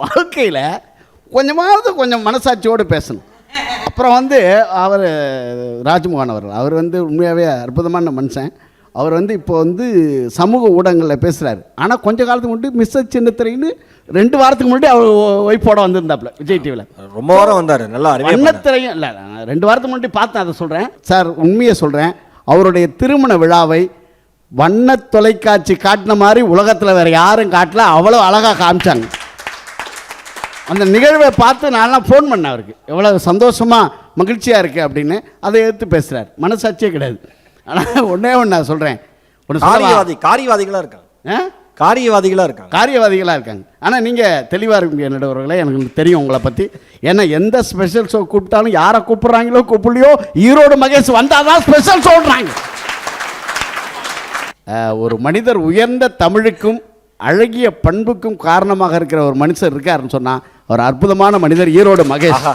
வாழ்க்கையில் கொஞ்சமாவது கொஞ்சம் மனசாட்சியோடு பேசணும். அப்புறம் வந்து அவர் ராஜ்மோகன் அவர்கள் அவர் வந்து உண்மையாகவே அற்புதமான மனுஷன். அவர் வந்து இப்போ வந்து சமூக ஊடகங்களில் பேசுகிறாரு ஆனால் கொஞ்ச காலத்துக்கு முன்னாடி மிஸ்ஸஸ் சின்னத்திரைன்னு ரெண்டு வாரத்துக்கு முன்னாடி அவர் ஒய்ஃபோட வந்திருந்தாப்புல விஜய் டிவியில் ரொம்ப வாரம் வந்தாரு நல்லா. வண்ணத்திரையும் இல்லை ரெண்டு வாரத்துக்கு முன்னாடி பார்த்தேன் அதை சொல்கிறேன் சார் உண்மையை சொல்கிறேன் அவருடைய திருமண விழாவை வண்ண தொலைக்காட்சி காட்டின மாதிரி உலகத்தில் வேறு யாரும் காட்டல அவ்வளோ அழகாக காமிச்சாங்க. அந்த நிகழ்வை பார்த்து நான்லாம் ஃபோன் பண்ணேன் அவருக்கு. எவ்வளோ சந்தோஷமாக மகிழ்ச்சியாக இருக்குது அப்படின்னு. அதை எடுத்து பேசுகிறார் மனசாட்சியே கிடையாது. ஆனால் ஒன்றே ஒன்று நான் சொல்கிறேன் ஒன்று காரியவாதி காரியவாதிகளா இருக்காங்க. ஆ? காரியவாதிகளா இருக்காங்க. காரியவாதிகளாக இருக்காங்க. ஆனால் நீங்கள் தெளிவாக இருக்கீங்க நடுவர்களே. எனக்கு தெரியும் உங்களை பற்றி ஏன்னா எந்த ஸ்பெஷல் ஷோ கூப்பிட்டாலும் யாரை கூப்பிட்றாங்களோ கூப்பிடலையோ ஈரோடு மகேஷ் வந்தால் தான் ஸ்பெஷல் சொல்கிறாங்க ஒரு மனிதர் உயர்ந்த தமிழுக்கும் அழகிய பண்புக்கும் காரணமாக இருக்கிற ஒரு மனுஷர் இருக்காருன்னு சொன்னால் ஒரு அற்புதமான மனிதர் ஈரோடு மகேஷ்.